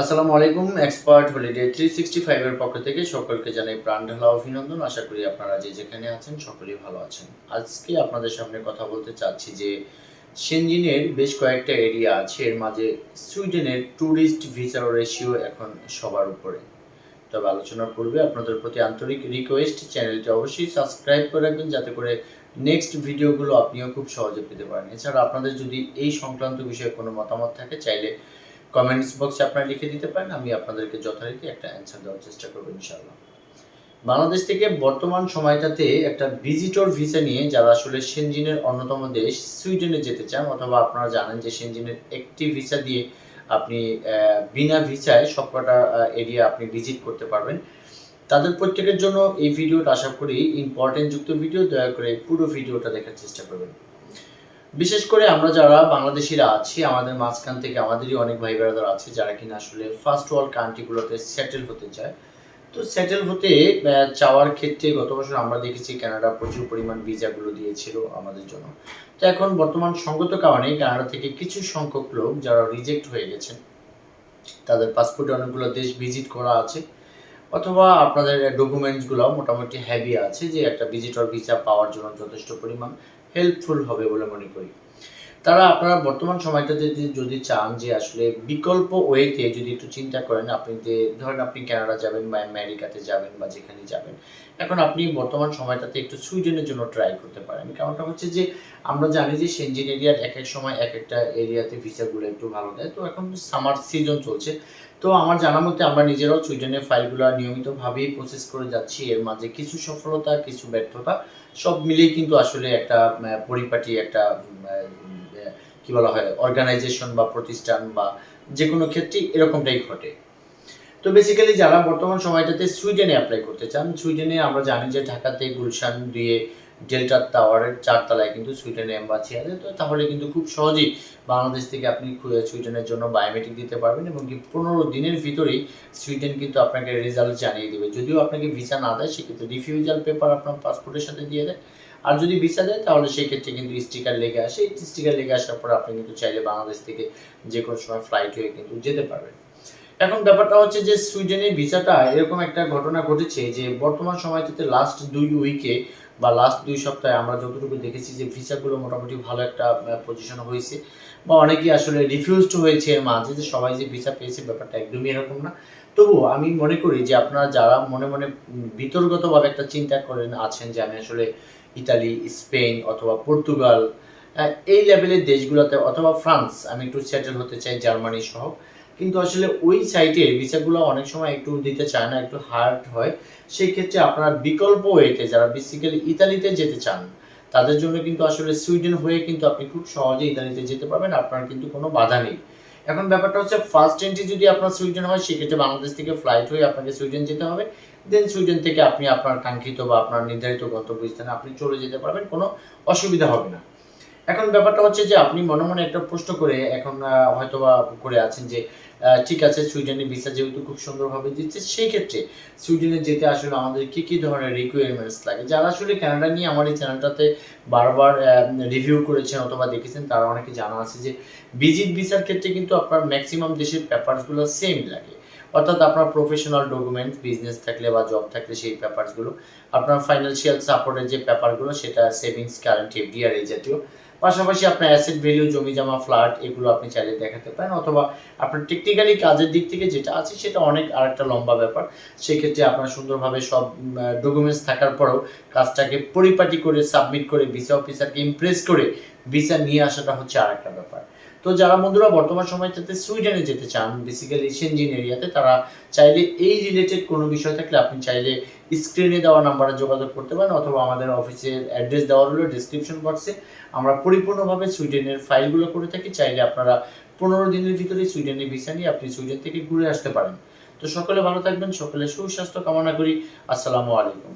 আসসালামু আলাইকুম expert holiday three sixty ফাইভের পক্ষ থেকে সকলকে জানাই প্রাণ ঢালা অভিনন্দন। আশা করি আপনারা যে যেখানে আছেন সকলেই ভালো আছেন। আজকে আপনাদের সামনে কথা বলতে চাচ্ছি যে সেনজিনের বেশ কয়েকটা এরিয়া আছে, এর মাঝে সুইডেনের ট্যুরিস্ট ভিসার রেশিও এখন সবার উপরে। তবে আলোচনার পূর্বে আপনাদের প্রতি আন্তরিক রিকোয়েস্ট চ্যানেলটি অবশ্যই সাবস্ক্রাইব করে রাখবেন, যাতে করে নেক্সট ভিডিওগুলো আপনিও খুব সহজে পেতে পারেন। এছাড়া আপনাদের যদি এই সংক্রান্ত বিষয়ে কোনো মতামত থাকে, চাইলে কমেন্টস বক্সে আপনারা লিখে দিতে পারেন, আমি আপনাদেরকে যথারীতি একটা অ্যান্সার দেওয়ার চেষ্টা করব, ইনশাআল্লাহ। বাংলাদেশ থেকে বর্তমান সময়টাতে একটা ভিজিটর ভিসা নিয়ে যারা আসলে সেনজিনের অন্যতম দেশ সুইডেনে যেতে চান, অথবা আপনারা জানেন যে সেনজিনের একটি ভিসা দিয়ে আপনি বিনা ভিসায় সবকটা এরিয়া আপনি ভিজিট করতে পারবেন। তাদের প্রত্যেকের জন্য এই ভিডিওটা আশা করি ইম্পর্টেন্ট যুক্ত ভিডিও দয়া করে পুরো ভিডিওটা দেখার চেষ্টা করবেন। বিশেষ করে আমরা যারা বাংলাদেশিরা আছি, আমাদের মাঝখান থেকে আমাদেরই অনেক ভাই ব্রাদার আছে যারা কিনা আসলে ফার্স্ট ওয়ার্ল্ড কান্ট্রিগুলোতে সেটেল হতে চায়। তো সেটেল হতে চাওয়ার ক্ষেত্রে গত বছর আমরা দেখেছি কানাডা প্রচুর পরিমাণ ভিসাগুলো দিয়েছিল আমাদের জন্য। তো এখন বর্তমান সঙ্গত কারণে কানাডা থেকে কিছু সংখ্যক লোক যারা রিজেক্ট হয়ে গেছেন তাদের পাসপোর্টে অনেকগুলো দেশ ভিজিট করা আছে, অথবা আপনাদের ডকুমেন্টসগুলো মোটামুটি হ্যাভি আছে যে একটা ভিজিটর ভিসা পাওয়ার জন্য যথেষ্ট পরিমাণ। হেল্পফুল হবে বলে মনে করি। তারা আপনারা বর্তমান সময়টাতে যদি- চান যে আসলে বিকল্প ওয়েতে যদি একটু চিন্তা করেন, আপনি যে, ধরেন আপনি কানাডা যাবেন বা আমেরিকাতে যাবেন বা যেখানে যাবেন, এখন আপনি বর্তমান সময়টাতে একটু সুইডেনের জন্য ট্রাই করতে পারেন। কারণটা হচ্ছে যে, আমরা জানি যে সেনজিন এরিয়ার এক এক সময় এক একটা এরিয়াতে ভিসাগুলো একটু ভালো দেয়। তো এখন সামার সিজন চলছে। তো আমার জানা মতে আমরা নিজেরাও সুইডেনের ফাইলগুলো নিয়মিতভাবেই প্রসেস করে যাচ্ছি। এর মাঝে কিছু সফলতা, কিছু ব্যর্থতা, সব মিলিয়ে কিন্তু আসলে একটা পরিপাটি একটা কি বলা হয় অর্গানাইজেশন বা প্রতিষ্ঠান বা যে কোনো ক্ষেত্রেই এরকমটাই ঘটে। তো বেসিক্যালি যারা বর্তমান সময়টাতে সুইডেনে অ্যাপ্লাই করতে চান, সুইডেনে আমরা জানি যে ঢাকাতে গুলশান দিয়ে ডেল্টা টাওয়ারের চারতলায় কিন্তু সুইডেনে এম্বাসি আছে। তো তাহলে কিন্তু খুব সহজেই বাংলাদেশ থেকে আপনি সুইডেনের জন্য বায়োমেট্রিক দিতে পারবেন এবং কি পনেরো দিনের ভিতরেই সুইডেন কিন্তু আপনাকে রেজাল্ট জানিয়ে দেবে। যদিও আপনাকে ভিসা না দেয়, সেক্ষেত্রে রিফিউজাল পেপার আপনার পাসপোর্টের সাথে দিয়ে দেয়। আর যদি ভিসা দেয়, তাহলে সেই ক্ষেত্রে কিন্তু স্টিকার লেগে আসে। স্টিকার লেগে আসার পর আপনি কিন্তু চাইলে বাংলাদেশ থেকে যে কোনো সময় ফ্লাইট হয়ে কিন্তু যেতে পারবেন। এখন ব্যাপারটা হচ্ছে যে সুইডেনের ভিসাটা এরকম একটা ঘটনা ঘটেছে যে বর্তমান সময়টাতে লাস্ট দুই উইকে বা লাস্ট দুই সপ্তাহে আমরা যতটুকু দেখেছি যে ভিসাগুলো মোটামুটি ভালো একটা পজিশন হয়েছে। বা অনেকেই আসলে রিফিউজড হয়েছে এর মাঝে যে সবাই যে ভিসা পেয়েছে ব্যাপারটা একদমই এরকম না। তবুও আমি মনে করি যে আপনারা যারা মনে মনে উম, বিতর্কতভাবে একটা চিন্তা করেন আছেন যে আমি আসলে ইতালি স্পেন অথবা পর্তুগাল এই লেভেলের দেশগুলোতে অথবা ফ্রান্স আমি একটু সেটেল হতে চাই জার্মানি সহ। কিন্তু আসলে ওই সাইটে ভিসাগুলো অনেক সময় একটু দিতে চায় না একটু হার্ড হয়। সেই ক্ষেত্রে আপনারা বিকল্প ওয়েতে যারা বেসিক্যালি ইতালিতে যেতে চান তাদের জন্য কিন্তু আসলে সুইডেন হয়ে কিন্তু আপনি খুব সহজে ইতালিতে যেতে পারবেন। আপনার কিন্তু কোনো বাধা নেই। এখন ব্যাপারটা হচ্ছে ফার্স্ট এন্ট্রি যদি আপনার সুইডেন হয়, সেক্ষেত্রে বাংলাদেশ থেকে ফ্লাইট হয়ে আপনাকে সুইডেন যেতে হবে। দেন সুইডেন থেকে আপনি আপনার কাঙ্ক্ষিত বা আপনার নির্ধারিত গন্তব্যস্থানে আপনি চলে যেতে পারবেন, কোনো অসুবিধা হবে না। এখন ব্যাপারটা হচ্ছে যে আপনি মনে মনে একটা প্রশ্ন করে এখন আহ, হয়তোবা করে আছেন যে ঠিক আছে সুইডেনের ভিসা যেহেতু খুব সুন্দরভাবে দিচ্ছে সেই ক্ষেত্রে সুইডেনে যেতে আসলে আমাদের কি কি ধরনের রিকোয়ারমেন্টস লাগে? যারা আসলে কানাডা নিয়ে আমার এই চ্যানেলটাতে বারবার রিভিউ করেছেন অথবা দেখেছেন তারা অনেকে জানা আছে যে ভিজিট ভিসার ক্ষেত্রে কিন্তু আপনার ম্যাক্সিমাম দেশের পেপারসগুলো সেম লাগে। অর্থাৎ আপনার প্রফেশনাল ডকুমেন্টস বিজনেস থাকলে বা জব থাকলে সেই পেপারসগুলো আপনার ফাইন্যান্সিয়াল সাপোর্টের যে পেপারগুলো সেটা সেভিংস কারেন্ট এফডিআর এই জাতীয়। পাশাপাশি আপনার অ্যাসেট ভ্যালু জমি জমা ফ্ল্যাট এগুলো আপনি চাইলে দেখাতে পারেন, অথবা আপনার টেকনিক্যালি কাজের দিক থেকে যেটা আছে, সেটা অনেক আরেকটা লম্বা ব্যাপার। সেক্ষেত্রে আপনার সুন্দরভাবে সব ডকুমেন্টস থাকার পরেও কাজটাকে পরিপাটি করে সাবমিট করে ভিসা অফিসারকে ইমপ্রেস করে ভিসা নিয়ে আসাটা হচ্ছে আরেকটা ব্যাপার। তো যারা বন্ধুরা বর্তমান সময়টাতে সুইডেনে যেতে চান বেসিক্যালি সেনজিন এরিয়াতে তারা চাইলে এই রিলেটেড কোনো বিষয় থাকলে আপনি চাইলে স্ক্রিনে দেওয়া নাম্বারে যোগাযোগ করতে পারেন অথবা আমাদের অফিসের অ্যাড্রেস দেওয়া হলো ডিসক্রিপশন বক্সে আমরা পরিপূর্ণভাবে সুইডেনের ফাইলগুলো করে থাকি, চাইলে আপনারা পনেরো দিনের ভিতরে সুইডেনের ভিসা নিয়ে আপনি সুইডেন থেকে ঘুরে আসতে পারেন। তো সকলে ভালো থাকবেন, সকলে সুস্বাস্থ্য কামনা করি। আসসালামু আলাইকুম।